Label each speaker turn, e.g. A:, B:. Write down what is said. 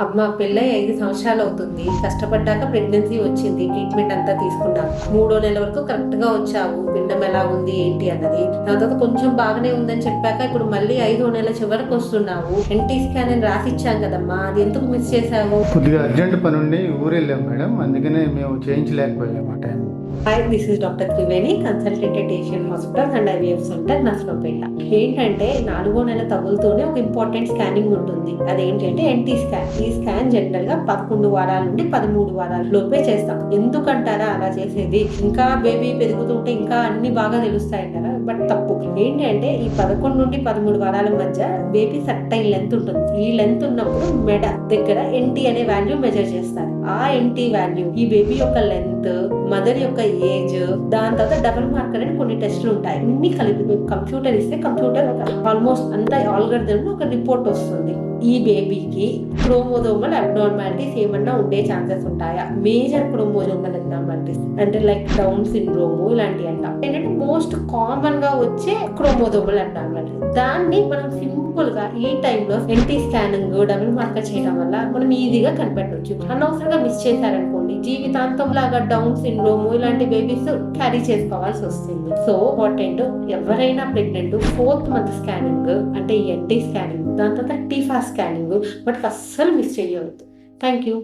A: అమ్మ పెళ్ళై ఐదు సంవత్సరాలు అవుతుంది. కష్టపడ్డాక ప్రెగ్నెన్సీ వచ్చింది. ట్రీట్మెంట్ అంతా తీసుకున్నాం. మూడో నెల వరకు కరెక్ట్గా వచ్చావు పిండం ఎలా ఉంది ఏంటి అన్నది. దాని తర్వాత కొంచెం బాగానే ఉందని చెప్పాక ఇప్పుడు మళ్ళీ ఐదో నెల చివరికి వస్తున్నావు. ఎన్టీ స్కాన్ అని రాసిచ్చాం కదమ్మా. అది ఎందుకు మిస్ చేసావు
B: కొద్దిగా అర్జెంట్ పని ఉండి ఊరు వెళ్ళాం మేడం. అందుకనే మేము చేయించలేకపోయాం ఆ time
A: hi this is doctor Triveni consultant Asian hospital and IVF centre Narsampet ఏంటంటే నాలుగో నెల తగులుతూనే ఒక ఇంపార్టెంట్ స్కానింగ్ ఉంటుంది. అదేంటంటే ఎన్టీ స్కాన్ ఈ స్కాన్ జనరల్గా పదకొండు వారాల నుండి పదమూడు వారాల లోపే చేస్తాం. ఎందుకంటారా? అలా చేసేది. ఇంకా బేబీ పెరుగుతుంటే ఇంకా అన్ని బాగా తెలుస్తాయంటారా? బట్ తప్పు. ఏంటి అంటే ఈ పదకొండు నుండి పదమూడు వారాల మధ్య బేబీ సర్టైన్ లెంత్ ఉంటుంది. ఈ లెంత్ ఉన్నప్పుడు మెడ దగ్గర ఎన్టీ అనే వాల్యూ మెజర్ చేస్తారు. ఆ ఎన్టీ వాల్యూ ఈ బేబీ యొక్క లెంత్ మదర్ యొక్క ఏజ్ దాని తర్వాత డబుల్ మార్కర్ అని కొన్ని టెస్టులు ఉంటాయి. అన్ని కలిపి కంప్యూటర్ ఇస్తే కంప్యూటర్ ఆల్మోస్ట్ అంత ఆల్గర్థం ఒక రిపోర్ట్ వస్తుంది. ఈ బేబీకి క్రోమోజోమల్ అబ్నార్మాలిటీస్ ఏమన్నా ఉండే ఛాన్సెస్ ఉంటాయా? మేజర్ క్రోమోజోమల్ అబ్నార్మాలిటీస్ అంటే లైక్ డౌన్ సిండ్రోమ్ ఇలాంటివి అంట. ఏంటంటే మోస్ట్ కామన్ గా వచ్చే క్రోమోజోమల్ అంటాం దాన్ని మనం సింపుల్గా ఈ టైంలో ఎన్టీ స్కానింగ్ డబుల్ మార్కర్ చేయడం వల్ల మనం ఈజీగా కనిపెట్టవచ్చు అనవసరంగా మిస్ చేశారనుకోండి జీవితాంతం లాగా డౌన్ సిండ్రోమ్ ఇలాంటి బేబీస్ క్యారీ చేసుకోవాల్సి వస్తుంది. సో ఇంపార్టెంట్ ఎవరైనా ప్రెగ్నెంట్ ఫోర్త్ మంత్ స్కానింగ్ అంటే ఎన్టీ స్కానింగ్ దాని తర్వాత టీఫా స్కానింగ్ బట్ అస్సలు మిస్ చేయవద్దు థ్యాంక్ యూ.